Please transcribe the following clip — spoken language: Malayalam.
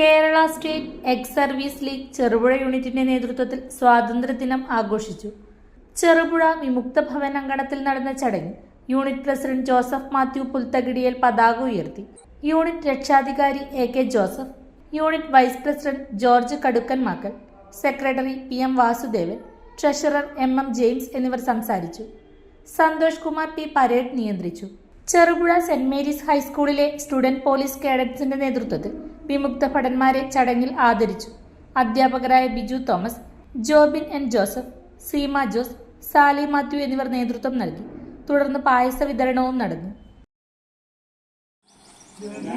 Kerala state ex service league Cherupuzha യൂണിറ്റിന്റെ നേതൃത്വത്തിൽ സ്വാതന്ത്ര്യദിനം ആഘോഷിച്ചു. ചെറുപുഴ വിമുക്ത ഭവൻ അങ്കണത്തിൽ നടന്ന ചടങ്ങിൽ യൂണിറ്റ് പ്രസിഡന്റ് ജോസഫ് മാത്യു പുൽത്തകിടിയൽ പതാക ഉയർത്തി. യൂണിറ്റ് രക്ഷാധികാരി A K Joseph unit vice president George Kadukkanmakkal secretary P M Vasudevan treasurer M M James എന്നിവർ സംസാരിച്ചു. സന്തോഷ് കുമാർ പി പരേഡ് നിയന്ത്രിച്ചു. ചെറുപുഴ സെന്റ് മേരീസ് ഹൈസ്കൂളിലെ സ്റ്റുഡന്റ് പോലീസ് കേഡറ്റ്സിന്റെ നേതൃത്വത്തിൽ വിമുക്ത ഭടന്മാരെ ചടങ്ങിൽ ആദരിച്ചു. അധ്യാപകരായ ബിജു തോമസ് ജോബിൻ എൻ ജോസഫ് സീമ ജോസ് സാലി മാത്യു എന്നിവർ നേതൃത്വം നൽകി. തുടർന്ന് പായസ വിതരണവും നടന്നു. സിന്ധു